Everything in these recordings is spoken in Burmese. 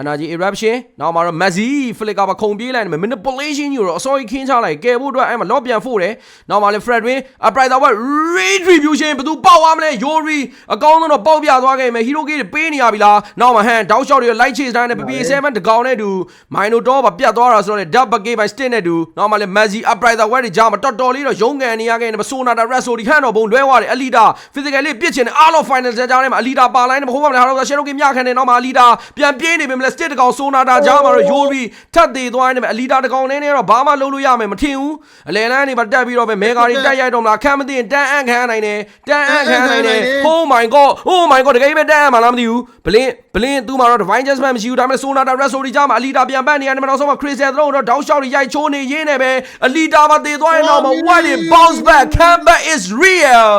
energy eruption နောက်မှာတော့ Messi flicker ပါခုံပြေးလိုက်တယ် manipulation ယူတော့အစောကြီးခင်းချလိုက်ကယ်ဖို့အတွက်အဲ့မှာ lock ပြန်ဖို့တယ်နောက်မှာလည်း Fredwin upright တော့ retribution ဘယ်သူပေါက်သွားမလဲ Yori အကောင်းဆုံးတော့ပေါက်ပြသွားခဲ့မယ် hero gate ပေးနေရပြီလားနောက်မှာ hand down shot တွေ light chase တိုင်းနဲ့ PPA7 တကောင်နဲ့တူ Minotaur ပါပြတ်သွားတာဆိုတော့လေ double bucket by stick နဲ့တူနောက်မှာလည်း Messi upright တော့တွေကြားမှာတော်တော်လေးတော့ရုံးကန်နေရခဲ့တယ် Sonata Red ဆိုဒီဟန်တော့ဘုံလွဲသွားတယ် Alita physically ပြစ်ချင်တယ်အားလုံး final ကြားထဲမှာ Alita ပါလိုက်တယ်မဟုတ်ပါဘူးဟာတော့ Shadow Game မြခံတယ်နောက်မှာ Alita ပြန်ပြေးနေပြီမလဲ stick တကောင် Sonata ကြားမှာတော့ Yori ထပ်သေးသွားနေတယ် Alita တကောင်နဲ့နဲ့တော့ဘာမှလုပ်လို့ရမယ်မထင်ဘူးအလယ်လန်းနေမှာတက်ပြီးတော့ပဲ Mega တွေတက်ရိုက်တော့မလားခံမသိရင်တန်းအံ့ခံနိုင်တယ်တန်းအံ့ခံနိုင်တယ် Oh my god Oh my god တကယ်ပဲတန်းအံ့မှာလားမသိဘူးဘလင်းဘလင်းသူ့မှာတော့ Divine Judgment မရှိဘူးဒါပေမဲ့ Sonata Red ဆိုဒီကြားမှာ Alita ပြန်ပတ်နေရတယ်မနောက်ဆုံးမှာ Crystal Throne တော့ down shot တွေရိုက်ချိုးနေရင်းနဲ့ပဲ Alita ပါသေးသွားရင်တော့ what it bounce back comeback is real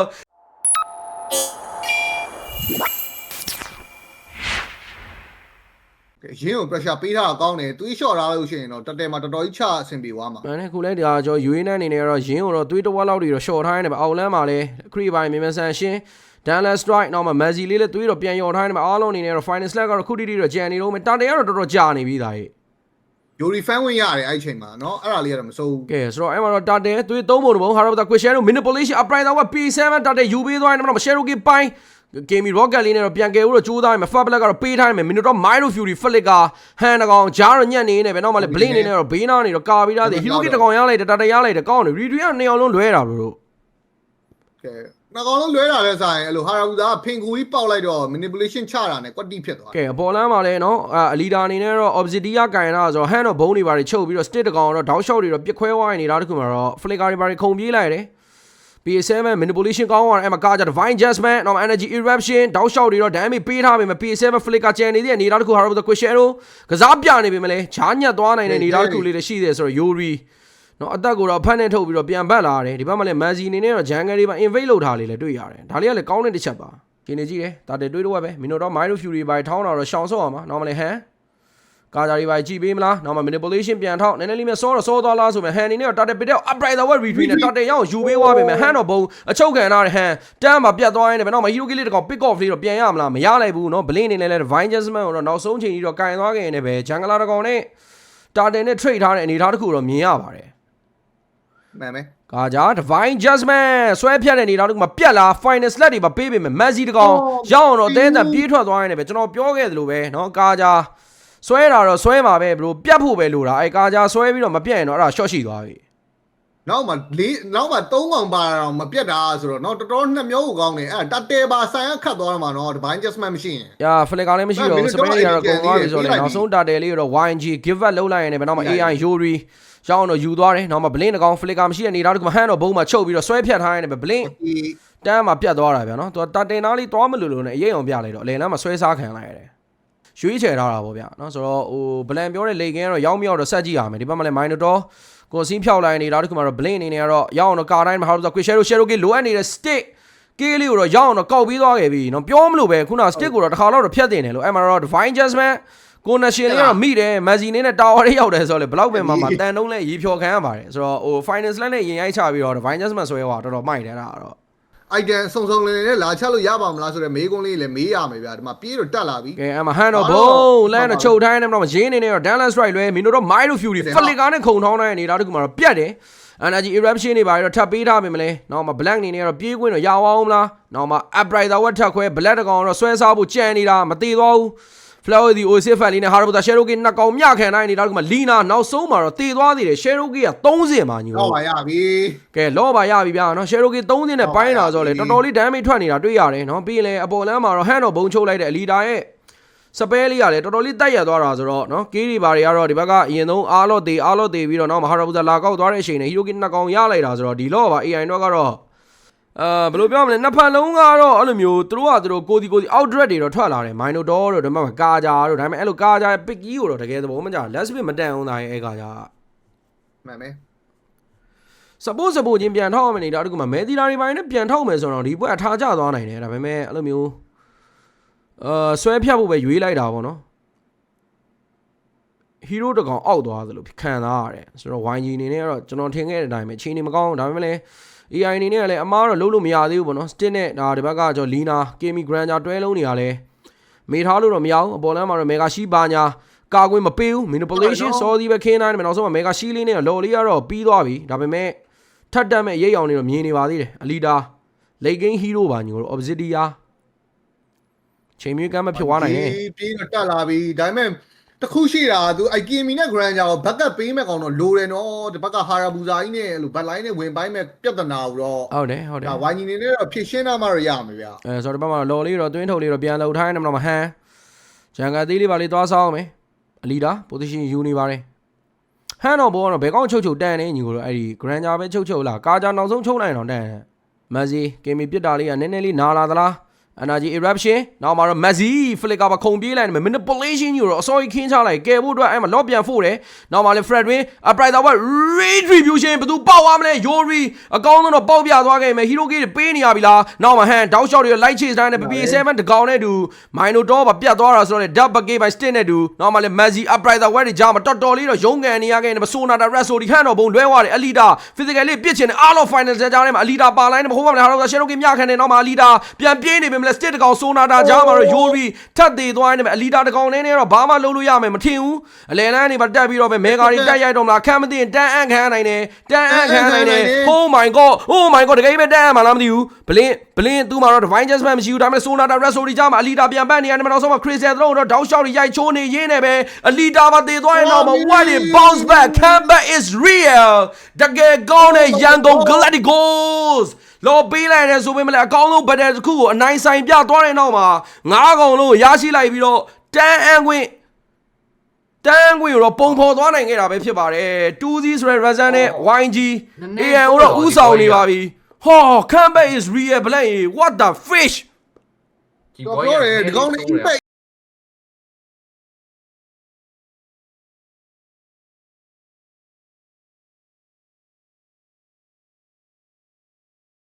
ရင်းကို pressure ပေးထားတာကောင်းတယ်သူရှော့ထားလို့ရှိရင်တော့တက်တယ်မှာတော်တော်ကြီးချအဆင်ပြေသွားမှာ မှန်တယ်ခုလဲဒါကျွန်တော်ယူရင်းနဲ့အနေနဲ့ကတော့ရင်းကိုတော့သွေးတစ်ဝက်လောက်တွေတော့ရှော့ထားနေတယ်အောက်လန်းမှာလဲခရီပိုင်းမြန်မြန်ဆန်ရှင်း Dallas Strike နောက်မှာ Messi လေးလည်းသွေးတော့ပြန်ယော်ထားနေတယ်အားလုံးအနေနဲ့တော့ Final Slack ကတော့ခုတိတိတော့ကြံနေတော့မယ်တာတယ်ကတော့တော်တော်ကြာနေပြီဒါကြီး ယိုရီဖန်ဝင်ရတယ်အဲ့ဒီချိန်မှာเนาะအဲ့ဒါလေးကတော့မစိုးဘူး ကဲဆိုတော့အဲ့မှာတော့တာတယ်သွေးသုံးပုံတစ်ပုံဟာတော့ question တို့ manipulation upright တော့ P7 တာတယ်ယူပေးသွားရင်တော့ Shadow Game ပိုင်း Gamey Rocket လေးနဲ့တော့ပြန်ကယ်ဖို့တော့ကြိုးစားရမယ် Fab Black ကတော့ပေးထားရမယ် Minotaur Myro Fury Flicker ဟန်တကောင်ဂျားတော့ညက်နေနေပဲနောက်မှလည်း Blink နေနဲ့တော့ဘေးနားနေတော့ကာပြီးသားတယ် Hero Kit တကောင်ရလိုက်တယ်တာတယ်ရလိုက်တယ်ကောင်းတယ် Retreat ကနှစ်ယောက်လုံးလွဲတာလို့တို့ကဲနှကောင်လုံးလွဲတာလဲဆိုင်အဲ့လိုဟာရာဘူသားဖင်ကူကြီးပေါက်လိုက်တော့ manipulation ချတာနဲ့ကွက်တိဖြစ်သွားကဲအပေါ်လမ်းမှာလည်းနော်အလီဒါအနေနဲ့တော့ Obsidia ကင်တာဆိုတော့ hand တော့ဘုံတွေပါတွေချုပ်ပြီးတော့ stick တကောင်တော့ down shot တွေတော့ပြစ်ခွဲသွားနေတာတခုမှာတော့ flicker တွေပါတွေခုံပြေးလိုက်တယ် PS7 manipulation ကောင်းသွားတယ်အဲ့မှာကာကြ divine adjustment နောက် energy eruption down shot တွေတော့ damage ပေးထားပေမဲ့ PS7 flicker ကျန်နေတဲ့နေတာတခု Haruto Quishero ကစားပြနေပေမဲ့လည်းချားညက်သွားနိုင်တဲ့နေတာတခုလေးလည်းရှိသေးတယ်ဆိုတော့ Yuri နော်အသက်ကိုတော့ဖတ်နဲ့ထုတ်ပြီးတော့ပြန်ပတ်လာတယ်ဒီဘက်မှာလည်း Manzi အနေနဲ့တော့ jungle တွေမှာ invade လုပ်ထားလေးလည်းတွေ့ရတယ်ဒါလေးကလည်းကောင်းတဲ့တစ်ချက်ပါဒီနေကြည့်တယ်ဒါတည်းတွေးတော့ပဲမင်းတို့တော့ Myro Fury ဘိုင်ထောင်းတာတော့ရှောင်ဆော့အောင်ပါနော်မလဲဟမ် ကာဂျာတွေပါကြည့်ပေးမလားနောက်မှ manipulation ပြန်ထောက်နည်းနည်းလေးမြစောတော့စောသွားလားဆိုမှဟန်နေနဲ့တော့ target ပစ်တဲ့ upright the word retreat နဲ့ target ရောက်ယူပေးသွားပေမဲ့ဟန်တော့ဘုံအချုပ်ခံထားတဲ့ဟန်တန်းမှာပြတ်သွားရင်လည်းနောက်မှ hero kill လေးတကောင် pick off လေးတော့ပြန်ရမလားမရလိုက်ဘူးเนาะ blink နေနဲ့လည်း divine adjustment ကိုတော့နောက်ဆုံးချိန်ကြီးတော့ကင်သွားခဲ့ရင်လည်းပဲ jungle တကောင်နဲ့ target နဲ့ trade ထားတဲ့အနေအထားတစ်ခုတော့မြင်ရပါတယ် မှန်မယ် ကာကြ divine adjustment ဆွဲဖြတ်တဲ့အနေအထားတစ်ခုမှာပြက်လာ final slot တွေပါပေးပေမဲ့ Messi တကောင်ရောက်အောင်တော့တဲတန်ပြေးထွက်သွားရင်လည်းပဲကျွန်တော်ပြောခဲ့သလိုပဲเนาะကာကြ ဆွဲတာတော့ဆွဲမှာပဲဘလို့ပြတ်ဖို့ပဲလိုတာအဲကာကြဆွဲပြီးတော့မပြတ်ရင်တော့အဲ့ဒါ short ရှိသွားပြီနောက်မှလေးနောက်မှ၃កောင်ပါတော့မပြတ်တာဆိုတော့နော်တော်တော်နှစ်မျိုးကိုကောင်းတယ်အဲ့တက်တဲပါဆိုင်ရခတ်သွားတော့မှာနော် divine adjustment မရှိရင်။ညာ flicker လည်းမရှိတော့အဲ့စပယ်တွေကတော့ကုန်သွားပြီဆိုတော့ပြန်လေပြီးနောက်ဆုံး data လေးတော့ YNG give back လုပ်လိုက်ရင်လည်းပဲနောက်မှ AI Yuri ရောင်းတော့ယူသွားတယ်နောက်မှ blink တကောင် flicker မရှိတဲ့အနေထားတခုမှဟန်တော့ဘုံမှာချုပ်ပြီးတော့ဆွဲဖြတ်ထားရင်လည်းပဲ blink ဒီတန်းမှာပြတ်သွားတာဗျာနော်သူတာတင်သားလေးသွားမလို့လို့နဲ့အရေးအောင်ပြလိုက်တော့အလယ်လမ်းမှာဆွဲစားခံလိုက်ရတယ် ရွေးချယ်ထားတာပေါ့ဗျာနော်ဆိုတော့ဟိုဘလန်ပြောတဲ့လေကင်းကတော့ရောက်မြောက်တော့ဆက်ကြည့်ရမယ်ဒီဘက်မှာလည်း minor တော့ကိုစင်းဖြောက်လိုက်နေတာတခုမှတော့ blink အနေနဲ့ကတော့ရောက်အောင်တော့ကာတိုင်းမှာ how to quick share share ကလိုအပ်နေတဲ့ stick ကေးလေးကိုတော့ရောက်အောင်တော့ကောက်ပြီးသွားခဲ့ပြီနော်ပြောမလို့ပဲခုန stick ကိုတော့တစ်ခါတော့ဖြတ်တင်တယ်လို့အဲ့မှာတော့ divine adjustment ကိုနရှင်လေးကတော့မိတယ်မက်ဆီနေနဲ့တာဝါလေးရောက်တယ်ဆိုတော့လေဘလောက်ပဲမှမတန်တုံးလဲရေဖြော်ခံရပါတယ်ဆိုတော့ဟို finance လက်နဲ့ရင်ရိုက်ချပြီးတော့ divine adjustment ဆွဲသွားတော်တော်မိုက်တယ်အဲ့ဒါကတော့ item စုံစုံလင်လင်နဲ့လာချလို့ရပါမလားဆိုတော့မေးခွန်းလေးလည်းမေးရမယ်ဗျာဒီမှာပြေးတော့တက်လာပြီကဲအမဟန်တော့ဘုံလမ်းတော့ချုပ်ထိုင်းနေတော့ရင်းနေနေတော့ Dallas Strike လွဲမင်းတို့တော့ Myro Fury Flicker နဲ့ခုံထောင်းတဲ့နေတာတခုမှတော့ပြတ်တယ် Energy Eruption တွေပါတော့ထပ်ပေးထားပြီမလဲနောက်မှ Black နေနေတော့ပြေးခွင့်တော့ရအောင်မလားနောက်မှ Upright ဝက်ထပ်ခွဲ Black တကောင်တော့ဆွဲစားဖို့ကြံနေတာမသေးသွားဘူး Flower ဒီ OC fan လေးနဲ့ Harabuta Cherokee နှစ်ကောင်မြခံနိုင်နေတာတခုမှ Lina နောက်ဆုံးမှာတော့တည်သွားသေးတယ် Cherokee က30မှာညီဟောကိုပါရပြီကဲလောပါရပြီဗျာနော် Cherokee 30နဲ့ပိုင်းလာဆိုလေတော်တော်လေး damage ထွက်နေတာတွေ့ရတယ်နော်ပြီးရင်လည်းအပေါ်လမ်းမှာတော့ hand တော့ဘုံချုပ်လိုက်တဲ့ Elita ရဲ့စပယ်လေးကလည်းတော်တော်လေးတက်ရသွားတာဆိုတော့နော်ကေးဒီဘာတွေကတော့ဒီဘက်ကအရင်ဆုံးအားလော့သေးအားလော့သေးပြီးတော့နောက်မှာဟာရာဘူဇာလာကောက်သွားတဲ့အချိန်နဲ့ဟီရိုကီနှစ်ကောင်ရလိုက်တာဆိုတော့ဒီလော့ပါ AI တော့ကတော့ အာဘယ်လိုပြောမလဲနှစ်ဖက်လုံးကတော့အဲ့လိုမျိုးသူတို့ကသူတို့ကိုဒီကိုဒီ outdress တွေတော့ထွက်လာတယ် Mino Door တို့ဒီမှာကာဂျာတို့ဒါပေမဲ့အဲ့လိုကာဂျာရဲ့ pick ကြီးကိုတော့တကယ်သဘောမကျ last bit မတန်အောင်သားရဲ့အဲ့ကာဂျာမှန်မယ် suppose suppose ချင်းပြန်ထောက်ရမယ်နေတာတခုမှမဲသီလာတွေပိုင်းနဲ့ပြန်ထောက်မယ်ဆိုတော့ဒီဘက်အထားကျသွားနိုင်တယ်ဒါပေမဲ့အဲ့လိုမျိုးအာဆွဲဖြတ်ဖို့ပဲရွေးလိုက်တာပေါ့နော်ဟီးရိုတကောင်အောက်သွားသလိုခံစားရတယ်ဆိုတော့ YG အနေနဲ့ကတော့ကျွန်တော်ထင်ခဲ့တဲ့အတိုင်းပဲအချိန်နေမကောင်းဒါပေမဲ့လည်း AI အနေနဲ့ကလည်းအမားတော့လုံးလို့မရသေးဘူးပေါ့နော် stick နဲ့ဒါဒီဘက်ကကျွန်တော် Lina Kemi Granger တွဲလုံးနေရလဲမေထားလို့တော့မရအောင်အပေါ်လမ်းမှာတော့မေဂါရှိပါညာကာကွင်းမပေးဘူး manipulation စောသည်ပဲခင်းတိုင်းတယ်နောက်ဆုံးမှာမေဂါရှိလေးနဲ့လော်လေးကတော့ပြီးသွားပြီဒါပေမဲ့ထတ်တက်မဲ့ရိတ်အောင်နေတော့မြင်နေပါသေးတယ်အလီတာလေဂိမ်းဟီးရိုပါညီတို့ obsidia ချိန်မြင့်ကမ်းမဖြစ်သွားနိုင်နဲ့ဒီပြေးတော့တက်လာပြီဒါပေမဲ့ တခုရှိတာသူအိုက်ကီမီနဲ့ဂရန်ဂျာကိုဘက်ကပ်ပေးမဲ့ကောင်တော့လိုတယ်နော်ဒီဘက်ကဟာရာဘူဇာကြီးနဲ့အဲ့လိုဘက်လိုင်းနဲ့ဝင်ပိုင်းမဲ့ပြဿနာကိုတော့ဟုတ်တယ်ဟုတ်တယ်ဒါဝိုင်းညီနေနဲ့တော့ဖြည့်ရှင်းသားမှတော့ရမယ်ဗျာအဲဆိုတော့ဒီဘက်မှာလော်လေးတော့တွင်းထုတ်လေးတော့ပြန်လှုပ်ထိုင်းနေမှာတော့မဟန်ဂျန်ကာသေးလေးပါလေးသွားဆောင်မယ်အလီတာ position ယူနေပါတယ်ဟန်တော့ဘောကတော့ဘယ်ကောင်းချုပ်ချုပ်တန်နေညီကိုတော့အဲ့ဒီ granger ပဲချုပ်ချုပ်လားကာဂျာနောက်ဆုံးချုပ်နိုင်တော့တန်တယ်မက်ဆီကင်မီပြစ်တာလေးကနည်းနည်းလေးနာလာသလား energy eruption နောက်မှာတော့ Messi flicker ပါခုံပြေးလိုက်တယ် manipulation ယူတော့အစောကြီးခင်းချလိုက်ကယ်ဖို့အတွက်အဲ့မှာ lock ပြန်ဖို့တယ်နောက်မှာလည်း Fredwin a brighter what retribution ဘယ်သူပေါက်သွားမလဲ Yori အကောင်းဆုံးတော့ပေါက်ပြသွားခဲ့မယ် Hero Gate ပေးနေရပြီလားနောက်မှာ hand down shot တွေ light chase တိုင်းနဲ့ PPA7 တကောင်နဲ့တူ Mino Door ပါပြတ်သွားတာဆိုတော့လေ Dub Bucket ပိုင်း stick နဲ့တူနောက်မှာလည်း Messi a brighter what တွေကြားမှာတော်တော်လေးတော့ရုံးကန်နေရခဲ့တယ် Sonata Red ဆိုဒီခန့်တော့ဘုံလွဲသွားတယ် Alita physical လေးပြစ်ချင်တယ်အားလုံး final ကြားထဲမှာ Alita ပါလိုက်တယ်မဟုတ်ပါဘူးဟာတော့ Shadow Game မြခံတယ်နောက်မှာ Alita ပြန်ပြေးနေပြီမလဲ stick တကောင် Sonata ကြားမှာတော့ Yori ထပ်သေးသွားနေတယ် Alita တကောင်နဲ့နဲ့တော့ဘာမှလုပ်လို့ရမယ်မထင်ဘူးအလယ်လန်းနေပါတက်ပြီးတော့ပဲ Mega တွေတက်ရိုက်တော့မလားခံမသိရင်တန်းအံ့ခံနိုင်တယ်တန်းအံ့ခံနိုင်တယ် Oh my god Oh my god တကယ်ပဲတန်းအံ့မှလားမသိဘူးဘလင်းဘလင်းသူ့မှာတော့ Divine Judgment မရှိဘူးဒါပေမဲ့ Sonata Red ဆိုဒီကြားမှာ Alita ပြန်ပတ်နေရတယ်မနောက်ဆုံးမှာ Crystal တို့တော့ down shot တွေရိုက်ချိုးနေရင်းနဲ့ပဲ Alita ပါသေးသွားရင်တော့ what it bounce back comeback is real တကယ်ကောင်းတဲ့ရန်ကုန် Gladiators လော်ပေးလိုက်တယ်ဆိုပေမဲ့လည်းအကောင်းဆုံးဘတ်တယ်တစ်ခုကိုအနိုင်ဆိုင်ပြသွားတဲ့နောက်မှာငါးကောင်လုံးကိုရရှိလိုက်ပြီးတော့တန်းအံခွင့်တန်းခွင့်ကိုတော့ပုံဖော်သွားနိုင်ခဲ့တာပဲဖြစ်ပါတယ်2 0ဆိုတဲ့ Razan နဲ့ YG AN ကိုတော့ဥဆောင်နေပါပြီဟော comeback is real ဘလက် what the fish တော့ပြောတယ်ဒီကောင်နဲ့ impact